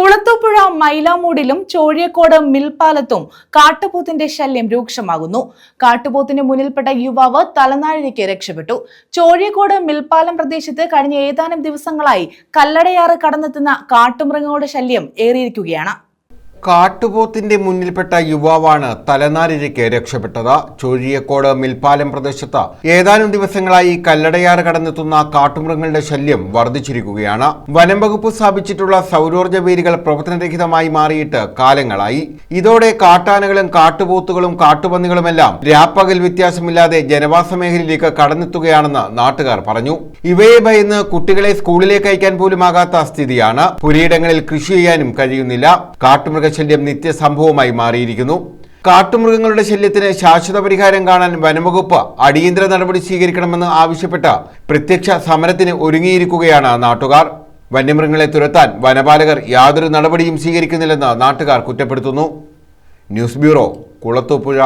കുളത്തൂപ്പുഴ മൈലാമൂടിലും ചോഴിയക്കോട് മിൽപ്പാലത്തും കാട്ടുപോത്തിന്റെ ശല്യം രൂക്ഷമാകുന്നു. കാട്ടുപോത്തിന് മുന്നിൽപ്പെട്ട യുവാവ് തലനാഴിക്ക് രക്ഷപ്പെട്ടു. ചോഴിയക്കോട് മിൽപ്പാലം പ്രദേശത്ത് കഴിഞ്ഞ ഏതാനും ദിവസങ്ങളായി കല്ലടയാറ് കടന്നെത്തുന്ന കാട്ടുമൃഗങ്ങളുടെ ശല്യം ഏറിയിരിക്കുകയാണ്. കാട്ടുപോത്തിന്റെ മുന്നിൽപ്പെട്ട യുവാവാണ് തലനാരിഴയ്ക്ക് രക്ഷപ്പെട്ടത്. ചോഴിയക്കോട് മിൽപ്പാലം പ്രദേശത്ത് ഏതാനും ദിവസങ്ങളായി കല്ലടയാറ് കടന്നെത്തുന്ന കാട്ടുമൃഗങ്ങളുടെ ശല്യം വർദ്ധിച്ചിരിക്കുകയാണ്. വനം വകുപ്പ് സ്ഥാപിച്ചിട്ടുള്ള സൗരോർജ വേലികൾ പ്രവർത്തനരഹിതമായി മാറിയിട്ട് കാലങ്ങളായി. ഇതോടെ കാട്ടാനകളും കാട്ടുപോത്തുകളും കാട്ടുപന്നികളുമെല്ലാം രാപ്പകൽ വ്യത്യാസമില്ലാതെ ജനവാസ മേഖലയിലേക്ക് കടന്നെത്തുകയാണെന്ന് നാട്ടുകാർ പറഞ്ഞു. ഇവയെ ഭയന്ന് കുട്ടികളെ സ്കൂളിലേക്ക് അയക്കാൻ പോലുമാകാത്ത സ്ഥിതിയാണ്. പുരയിടങ്ങളിൽ കൃഷി ചെയ്യാനും കഴിയുന്നില്ല. കാട്ടുമൃഗശല്യം നിത്യസംഭവമായി മാറിയിരിക്കുന്നു. കാട്ടുമൃഗങ്ങളുടെ ശല്യത്തിന് ശാശ്വത പരിഹാരം കാണാൻ വനംവകുപ്പ് അടിയന്തര നടപടി സ്വീകരിക്കണമെന്ന് ആവശ്യപ്പെട്ട് പ്രത്യക്ഷ സമരത്തിന് ഒരുങ്ങിയിരിക്കുകയാണ് നാട്ടുകാർ. വന്യമൃഗങ്ങളെ തുരത്താൻ വനപാലകർ യാതൊരു നടപടിയും സ്വീകരിക്കുന്നില്ലെന്ന് നാട്ടുകാർ കുറ്റപ്പെടുത്തുന്നു. News bureau Kulathupuzha.